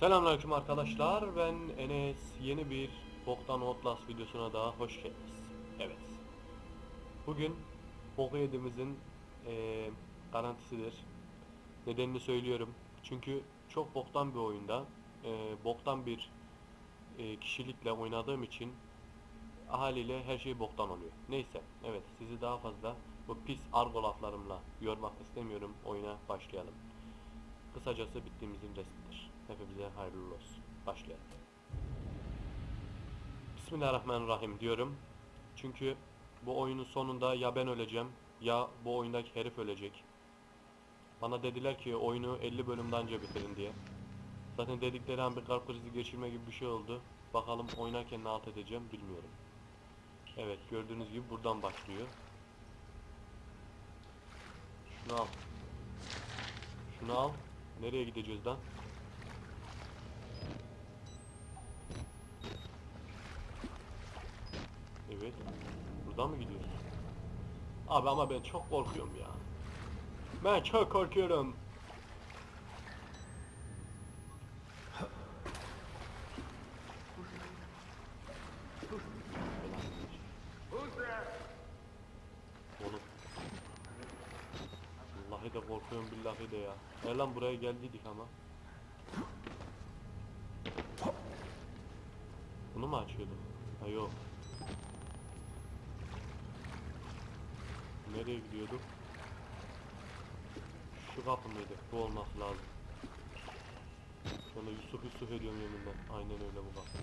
Selamünaleyküm arkadaşlar. Ben Enes. Yeni bir Boktan Outlast videosuna daha hoş geldiniz. Evet. Bugün boku yediğimizin eee, garantisidir. Nedenini söylüyorum. Çünkü çok boktan bir oyunda eee, boktan bir eee, kişilikle oynadığım için haliyle her şey boktan oluyor. Neyse. Evet. Sizi daha fazla bu pis argo laflarımla yormak istemiyorum. Oyuna başlayalım. Kısacası bittiğimizin resmidir. Hepimize hayırlı olsun. Başlayalım. Bismillahirrahmanirrahim diyorum. Çünkü bu oyunun sonunda ya ben öleceğim ya bu oyundaki herif ölecek. Bana dediler ki oyunu 50 bölümden önce bitirin diye. Zaten dedikleri an bir kalp krizi geçirme gibi bir şey oldu. Bakalım oynarken ne halt edeceğim bilmiyorum. Evet gördüğünüz gibi buradan başlıyor. Şunu al. Şunu al. Nereye gideceğiz lan? Evet. Buradan mı gidiyoruz? Abi ama ben çok korkuyorum ya. Ben çok korkuyorum. Oğlum. Vallahi de korkuyorum billahi de ya. E lan buraya geldiydik ama. Bunu mu açıyordum? Ha yok. Nereye gidiyorduk? Şu kapı mıydı? Bu olması lazım. Sonra Yusuf Yusuf ediyorum yeminle. Aynen öyle bu kapı.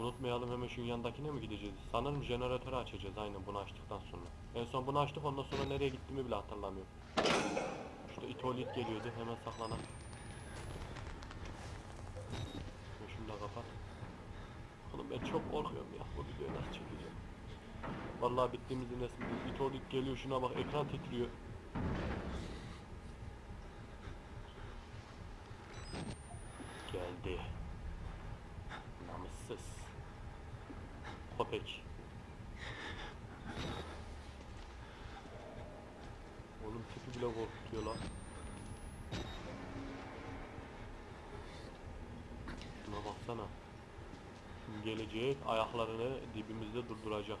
Unutmayalım hemen şu yandakine mi gideceğiz? Sanırım jeneratörü açacağız aynen bunu açtıktan sonra. En son bunu açtık ondan sonra nereye gittiğimi bile hatırlamıyorum. Şurada itolit geliyordu hemen saklanak. Ve Şunu da kapat. Oğlum ben çok korkuyorum ya bu videoyu nasıl çekeceğim. Vallahi bittiğimizin resmi. itolit geliyor şuna bak ekran titriyor. Geldi. Namussuz. Köpek. Oğlum tipi bile korkutuyor lan. Şuna baksana. Şimdi gelecek ayaklarını dibimizde durduracak.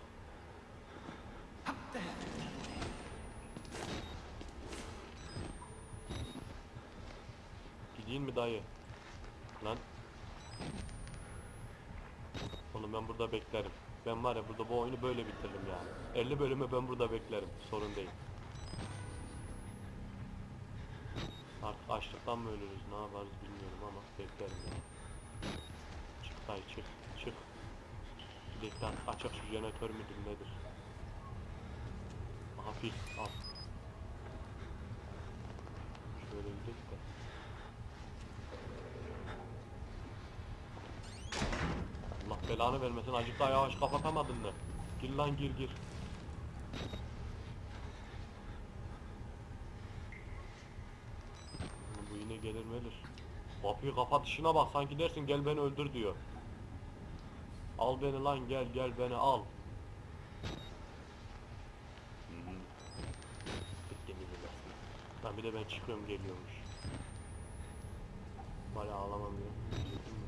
Dayı? Lan. Oğlum ben burada beklerim. Ben var ya burada bu oyunu böyle bitiririm yani. 50 bölümü ben burada beklerim. Sorun değil. Artık açlıktan mı ölürüz ne yaparız bilmiyorum ama beklerim ya. Çık dayı çık. Çık. Gidelim açık şu jeneratör müdür nedir? Aha al. Şöyle gidelim de. Allah belanı vermesin acık daha yavaş kapatamadın mı? Gir lan gir gir. Bu yine gelir melir. Kapıyı kapat işine bak sanki dersin gel beni öldür diyor. Al beni lan gel gel beni al. Lan bir de ben çıkıyorum geliyormuş. Bari ağlamam ya. Üzüldüm mü?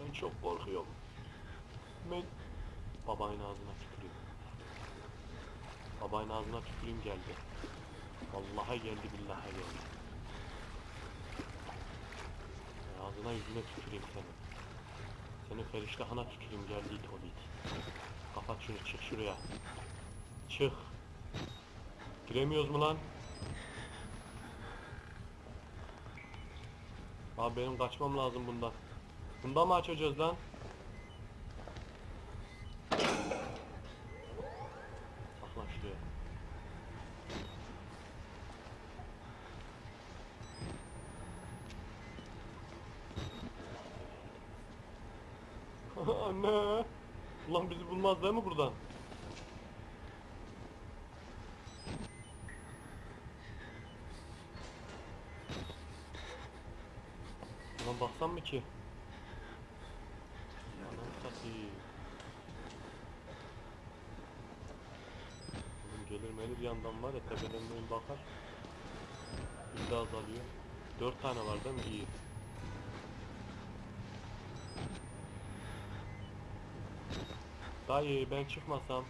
Ben çok korkuyorum. Ben babayın ağzına tüküreyim. Babayın ağzına tüküreyim geldi. Vallahi geldi billahi geldi. Ağzına yüzüne tüküreyim seni. Senin feriştahına tüküreyim geldi it ol it. Kapat şunu çık şuraya. Çık. Giremiyoruz mu lan? Abi benim kaçmam lazım bundan. Bundan mı açacağız lan? Şuraya. Anne! Ulan bizi bulmaz değil mi buradan? Ulan baksam mı ki? Anam satayım. Oğlum gelir mi? Yandan var ya tepeden oyun bakar. Hızı azalıyor. 4 tane var değil mi? İyi. Dayı ben çıkmasam.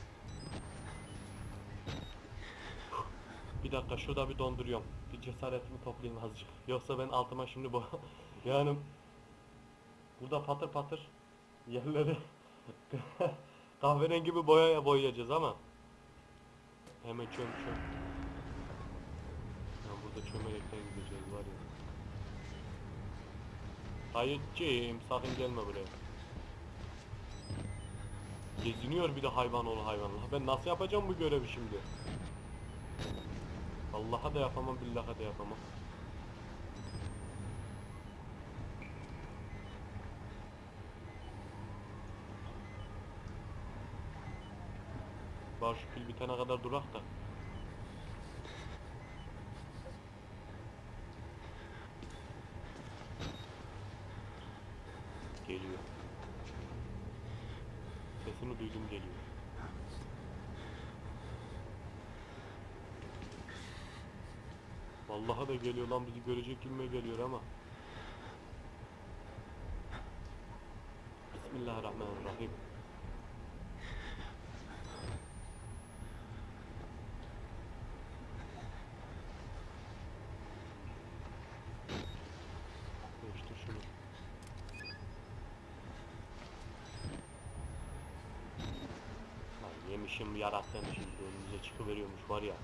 Bir dakika şurada bir donduruyorum. Bir cesaretimi toplayayım azıcık. Yoksa ben altıma şimdi bu yani burada patır patır yerleri kahverengi bir boyaya boyayacağız ama hemen çöm çöm. Ya burada çömerekten gideceğiz var ya. Hayırcığım sakın gelme buraya. Geziniyor bir de hayvan ol hayvanla. Ben nasıl yapacağım bu görevi şimdi? Allah'a da yapamam, billaha da yapamam. Şu pil bitene kadar durak da. Geliyor. Sesini duydum geliyor. Vallahi da geliyor lan bizi görecek gibi geliyor ama. Bismillahirrahmanirrahim. Değiştir şunu. Lan yemişim yarattığını şimdi önümüze çıkıveriyormuş var ya.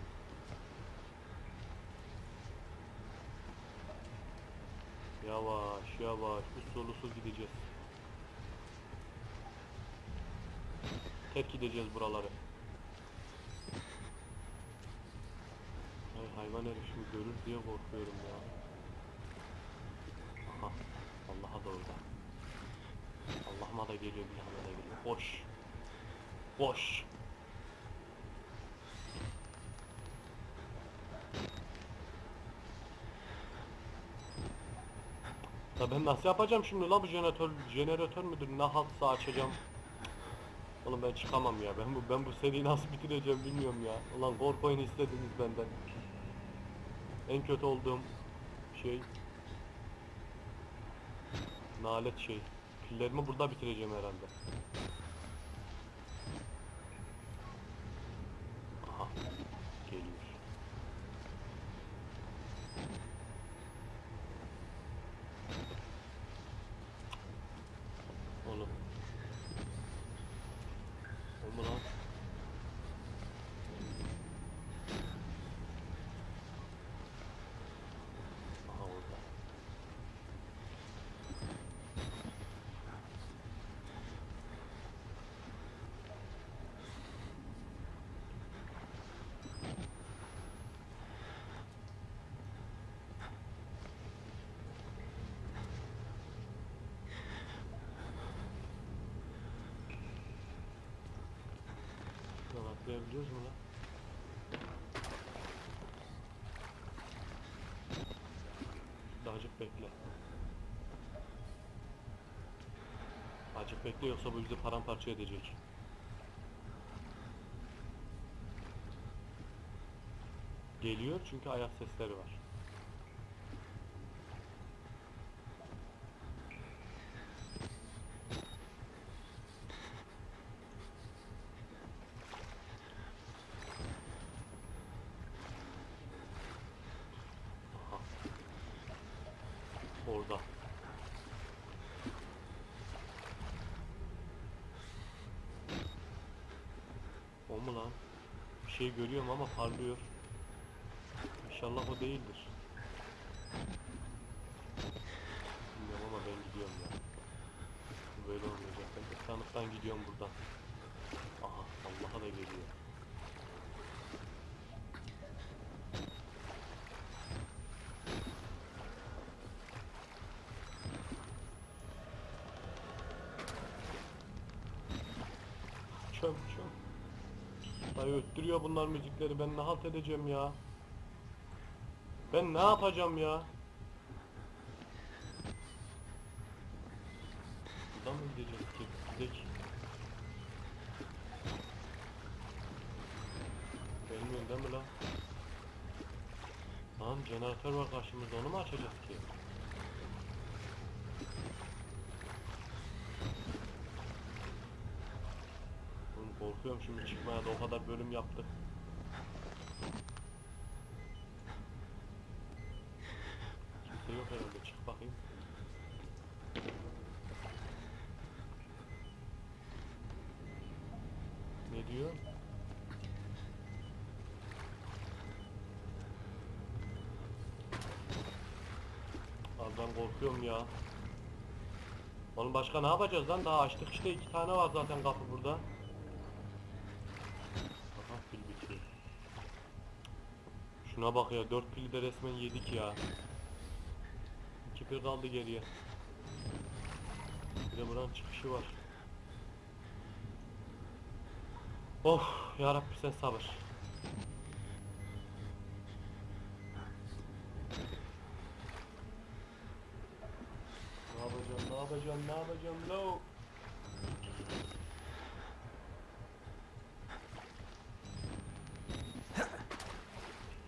Yavaş yavaş usulusuz gideceğiz. Tek gideceğiz buraları. Ay hayvan herif şimdi görür diye korkuyorum ya. Aha. Allah'a da orada. Allah'ıma da geliyor bir yana da geliyor. Boş. Boş. Ya ben nasıl yapacağım şimdi la bu jeneratör jeneratör müdür ne haltsa açacağım. Oğlum ben çıkamam ya. Ben bu ben bu seriyi nasıl bitireceğim bilmiyorum ya. Ulan korku oyunu istediniz benden. En kötü olduğum şey nalet şey. Pillerimi burada bitireceğim herhalde. Aha. Geliyor. Oğlum. O mu lan? Aha orada. Şuradan atlayabiliyoruz mu lan? Dağcık bekle. Acık bekle yoksa bu bizi paramparça edecek. Geliyor çünkü ayak sesleri var. Aha. Orada. O mu lan? Bir şey görüyorum ama parlıyor. İnşallah o değildir. Bilmiyorum ama ben gidiyorum ya. Böyle olmayacak. Ben ıslanıktan gidiyorum buradan. Aha Allah'a da geliyor. Çöm Dayı öttürüyor bunlar müzikleri ben ne halt edeceğim ya. Ben ne yapacağım ya? Buradan mı gideceğiz ki? Duymadın değil mi lan? Lan jeneratör var karşımızda onu mu açacağız ki? Oğlum korkuyorum şimdi çıkmaya da o kadar bölüm yaptık. Kimse yok herhalde çık bakayım. Ne diyor? Abi ben korkuyorum ya. Oğlum başka ne yapacağız lan? Daha açtık işte iki tane var zaten kapı burada. Aha pil bitiyor. Şuna bak ya dört pili de resmen yedik ya. İki pil kaldı geriye. Bir de buranın çıkışı var. Of yarabbi sen sabır. Ne yapacağım, ne yapacağım, ne yapacağım, no.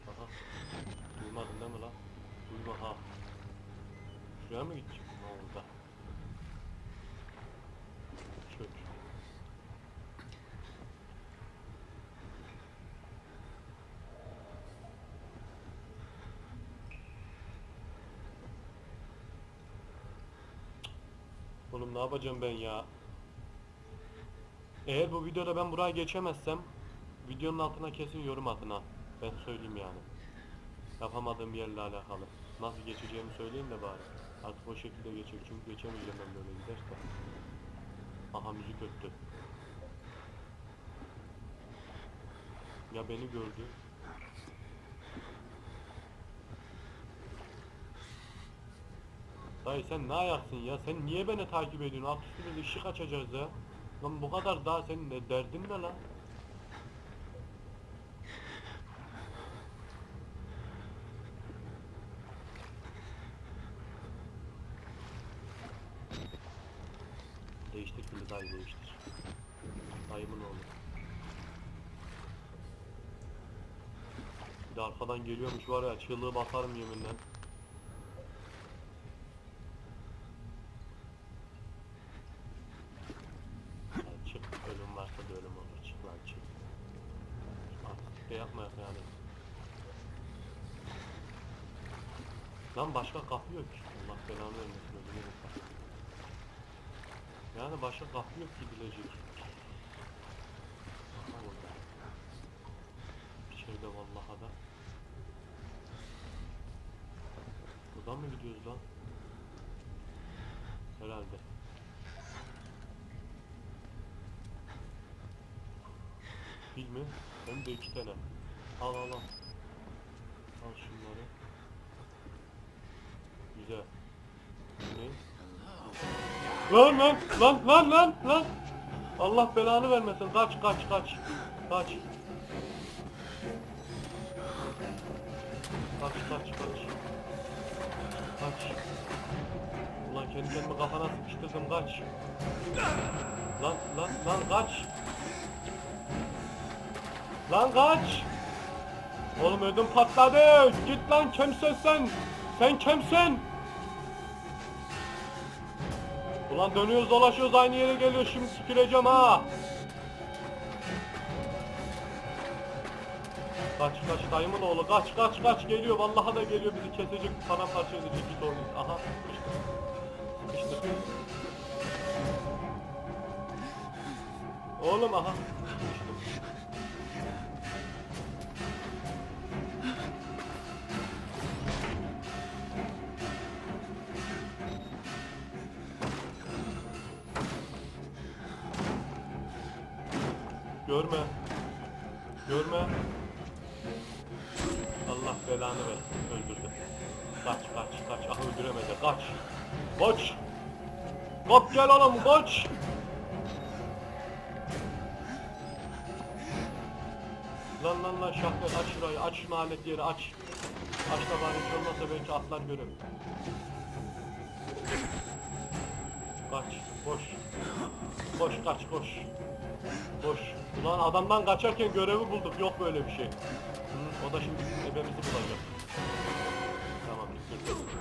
Aha. Duymadın değil mi lan? Duyma ha. Şuraya mı gideceğim? Ne oldu? Çök. Oğlum ne yapacağım ben ya? Eğer bu videoda ben buraya geçemezsem videonun altına kesin yorum atın ha. Ben söyleyeyim yani. Yapamadığım yerle alakalı. Nasıl geçeceğimi söyleyeyim de bari. Artık o şekilde geçecek çünkü geçemeyeceğim ben böyle giderse. Aha müzik öttü. Ya beni gördü. Dayı sen ne ayaksın ya? Sen niye beni takip ediyorsun? Alt üstü bir ışık açacağız ya. Lan bu kadar daha senin ne derdin ne lan? Değiştir pili dayı değiştir. Dayımın oğlu. Bir de arkadan geliyormuş var ya çığlığı basarım yeminle. Lan çık ölüm varsa da ölüm olur çık lan çık. Artık de yapma yani. Lan başka kapı yok ki. Allah belanı vermesin ölümü yok. Yani başka kapı yok. Aha burada. İçeride vallahi da. Buradan mı gidiyoruz lan? Herhalde. Pil mi? Hem de iki tane. Al al al. Al şunları. Güzel. Lan lan lan lan lan lan. Allah belanı vermesin. Kaç kaç kaç. Kaç. Kaç kaç kaç. Kaç. Ulan kendi kendime kafana sıkıştırdım kaç. Lan lan lan kaç. Lan kaç. Oğlum ödüm patladı. Git lan kimsin sen? Sen kimsin? Ulan dönüyoruz dolaşıyoruz aynı yere geliyor şimdi tüküreceğim ha. Kaç kaç dayımın oğlu kaç kaç kaç geliyor vallahi da geliyor bizi kesecek paramparça edecek git oğlum. Aha sıkıştı. Sıkıştı. Oğlum aha Görme. Görme. Allah belanı versin. Öldürdü. Kaç kaç kaç. Ah öldüremedi. Kaç. Kaç. Kaç gel oğlum kaç. Lan lan lan şahmet aç şurayı aç alet yeri aç. Aç da bari hiç olmazsa belki atlar görür. Kaç koş. Koş kaç koş. Koş. Ulan adamdan kaçarken görevi bulduk. Yok böyle bir şey. O da şimdi ebemizi bulacak. Tamam tükürdü.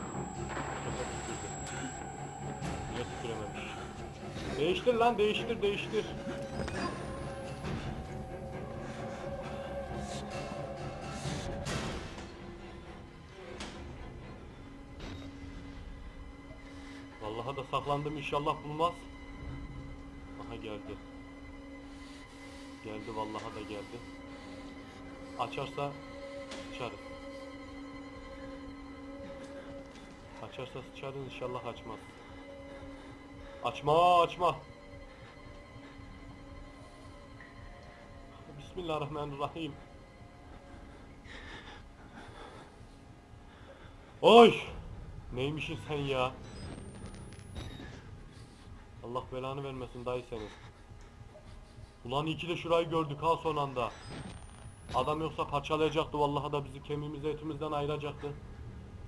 Niye tükürememiş? Değiştir lan değiştir değiştir. Vallahi da saklandım inşallah bulmaz. Aha geldi. Geldi vallahi da geldi. Açarsa sıçarız. Açarsa sıçarız inşallah açmaz. Açma açma. Bismillahirrahmanirrahim. Oy! Neymişsin sen ya? Allah belanı vermesin dayı senin. Ulan iyi ki de şurayı gördük ha son anda. Adam yoksa parçalayacaktı vallahi da bizi kemiğimizi etimizden ayıracaktı.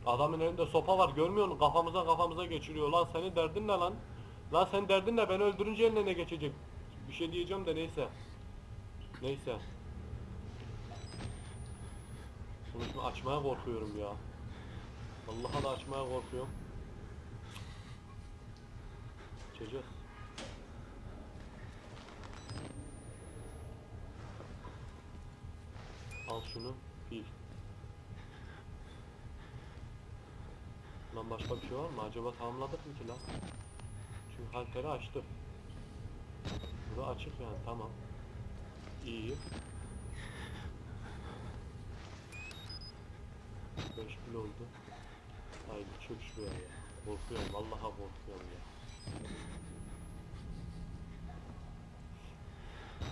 Adamın elinde sopa var görmüyor musun? Kafamıza kafamıza geçiriyor. Lan senin derdin ne lan? Lan senin derdin ne? Beni öldürünce eline ne geçecek? Bir şey diyeceğim de neyse. Neyse. Bunu şimdi açmaya korkuyorum ya. Vallahi da açmaya korkuyorum. Açacağız. Al şunu, bil. Lan başka bir şey var mı? Acaba tamamladık mı ki lan? Çünkü halteri açtı. Bu da açık yani, tamam. İyi. 5 kilo oldu. Haydi çök şuraya ya. Korkuyorum, vallahi korkuyorum ya.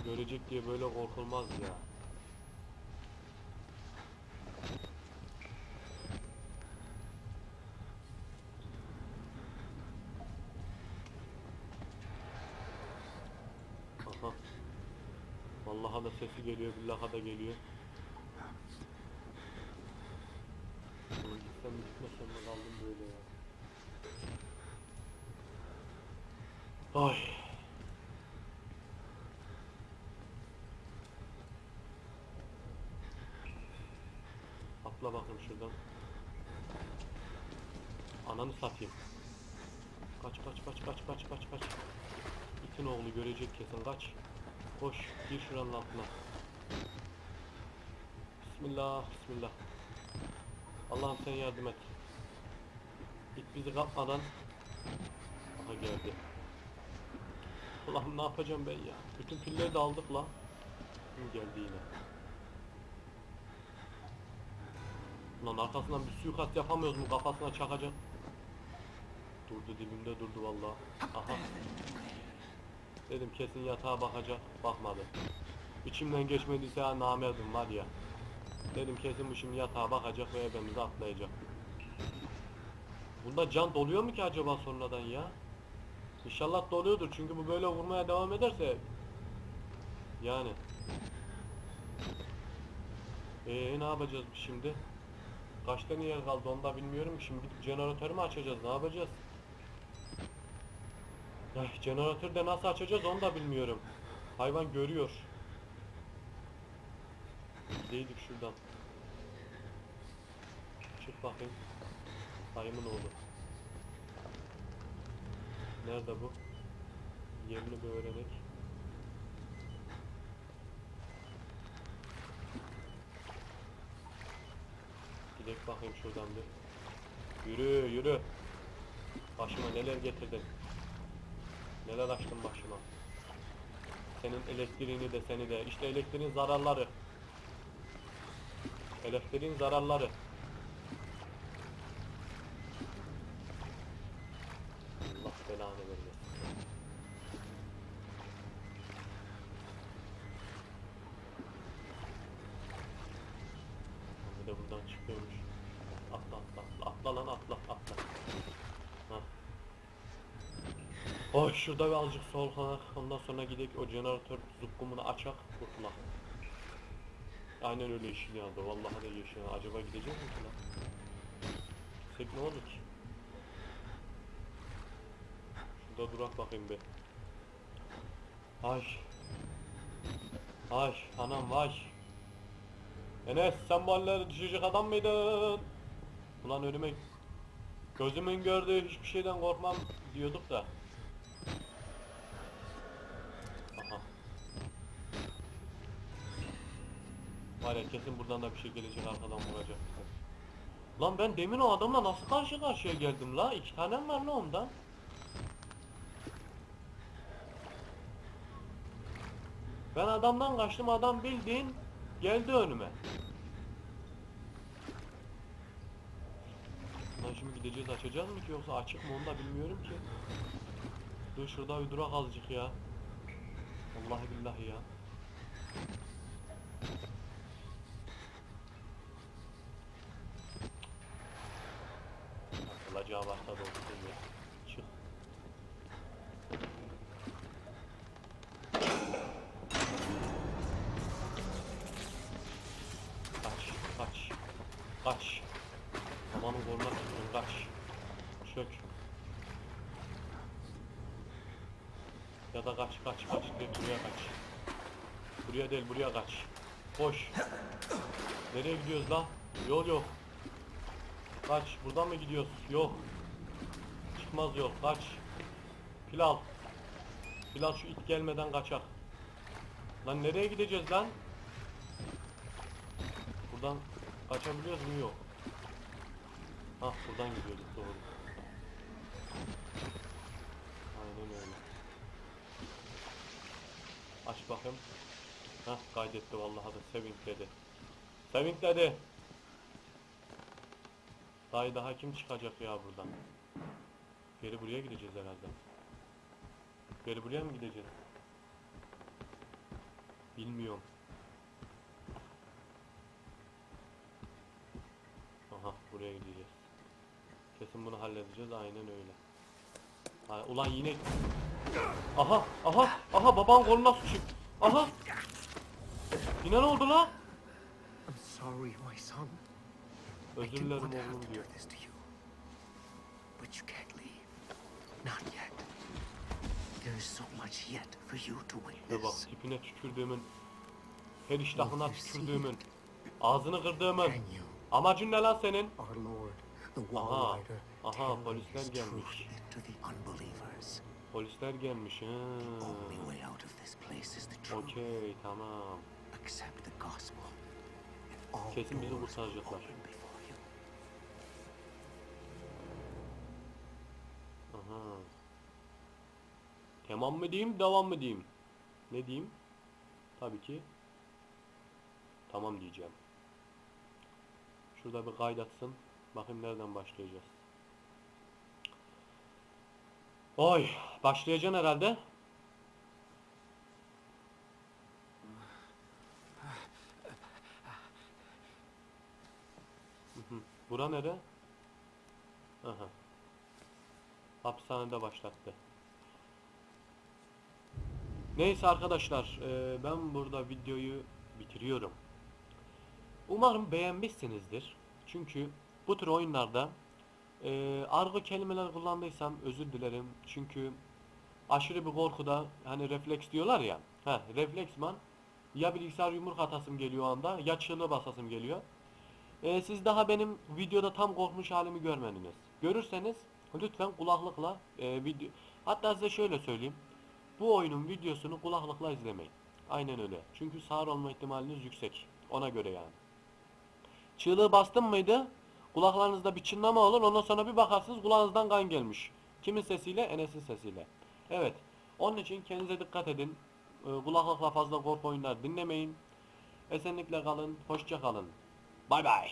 Görecek diye böyle korkulmaz ya. Aha. Vallahi da sesi geliyor, billaha da geliyor. Ulan gitsem gitmesem mi kaldım böyle ya. Ay. Atla bakın şuradan. Ananı satayım. Kaç kaç kaç kaç kaç kaç kaç. İtin oğlu görecek kesin kaç. Koş gir şuranın altına. Bismillah bismillah. Allah'ım sen yardım et. İt bizi kapmadan. Aha geldi. Allah'ım ne yapacağım ben ya. Bütün pilleri de aldık la. Hı, geldi yine. Lan arkasından bir suikast yapamıyoruz mu kafasına çakacak. Durdu dibimde durdu vallahi. Aha. Dedim kesin yatağa bakacak. Bakmadı. İçimden geçmediyse ha namerdim var ya. Dedim kesin bu şimdi yatağa bakacak ve ebemizi atlayacak. Bunda can doluyor mu ki acaba sonradan ya? İnşallah doluyordur çünkü bu böyle vurmaya devam ederse yani. Eee ne yapacağız biz şimdi? Kaç tane yer kaldı onu da bilmiyorum. Şimdi gidip jeneratörü mü açacağız? Ne yapacağız? Ay, jeneratörü de nasıl açacağız onu da bilmiyorum. Hayvan görüyor. Gideydik şuradan. Çık bakayım. Dayımın oğlu. Nerede bu? Yerini bir öğrenek. Gidelim bakayım şuradan bir. Yürü yürü. Başıma neler getirdin. Neler açtın başıma. Senin elektriğini de seni de. İşte elektriğin zararları. Elektriğin zararları. Allah belanı vermesin. Bir de buradan çıkıyormuş. Atla atla atla. Atla lan atla atla. Hah. Oy şurada bir azıcık solkanak. Ondan sonra gidip o jeneratör zukkumunu açak kurtulak. Aynen öyle yeşil yandı. Vallahi de yandı. Acaba gidecek mi lan? Gitsek ne olur ki? Şurada durak bakayım bir. Ay. Ay anam vay. Enes sen bu hallere düşecek adam mıydın? Ulan önüme gözümün gördüğü hiçbir şeyden korkmam diyorduk da. Aha. Var ya kesin buradan da bir şey gelecek arkadan vuracak. Lan ben demin o adamla nasıl karşı karşıya geldim la? İki tanem var la ondan. Ben adamdan kaçtım adam bildiğin geldi önüme. Lan şimdi gideceğiz açacağız mı ki yoksa açık mı onu da bilmiyorum ki. Dur şurada bir durak azıcık ya. Vallahi billahi ya. Atılacağı varsa da olsun ya. Çık. Kaç, kaç, kaç. Amanın koluna tutun, kaç. Çök. Da kaç, kaç, kaç. Direkt buraya kaç. Buraya değil, buraya kaç. Koş. Nereye gidiyoruz lan? Yol yok. Kaç, buradan mı gidiyoruz? Yok. Çıkmaz yol, kaç. Pilal. Pilal şu it gelmeden kaçak. Lan nereye gideceğiz lan? Buradan kaçabiliyoruz mu? Yok. Hah buradan gidiyorduk doğru. Aynen öyle. Aç bakayım. Hah kaydetti vallahi da sevinkledi. Sevinkledi. Dayı daha kim çıkacak ya buradan? Geri buraya gideceğiz herhalde. Geri buraya mı gideceğiz? Bilmiyorum. Aha buraya gideceğiz. Kesin bunu halledeceğiz aynen öyle. Ulan yine Aha aha aha baban koluna su çıktı. Aha Yine ne oldu la? I'm sorry, my son. Özür dilerim oğlum diyor. But you can't leave. Not yet. There is so much yet for you to Ve bak witness. tipine tükürdüğümün her iştahına tükürdüğümün ağzını kırdığımın amacın ne lan senin? Aha, aha, polisler gelmiş. Polisler gelmiş truth. Okey tamam. Accept the gospel. and all Kesin bizi kurtaracaklar. Aha. Tamam mı diyeyim, devam mı diyeyim? Ne diyeyim? Tabii ki tamam diyeceğim. Şurada bir kaydatsın. Bakayım nereden başlayacağız. Oy, başlayacaksın herhalde. Bura nere? Aha. Hapishanede başlattı. Neyse arkadaşlar, e, ben burada videoyu bitiriyorum. Umarım beğenmişsinizdir. Çünkü bu tür oyunlarda e, argo kelimeler kullandıysam özür dilerim. Çünkü aşırı bir korkuda hani refleks diyorlar ya. Heh, refleksman ya bilgisayar yumruk atasım geliyor anda ya çığlığı basasım geliyor. E, siz daha benim videoda tam korkmuş halimi görmediniz. Görürseniz lütfen kulaklıkla e, video hatta size şöyle söyleyeyim. Bu oyunun videosunu kulaklıkla izlemeyin. Aynen öyle. Çünkü sağır olma ihtimaliniz yüksek. Ona göre yani. Çığlığı bastın mıydı? Kulaklarınızda bir çınlama olur. Ondan sonra bir bakarsınız kulağınızdan kan gelmiş. Kimin sesiyle? Enes'in sesiyle. Evet. Onun için kendinize dikkat edin. Ee, Kulaklıkla fazla korku oyunlar dinlemeyin. Esenlikle kalın. Hoşça kalın. Bay bay.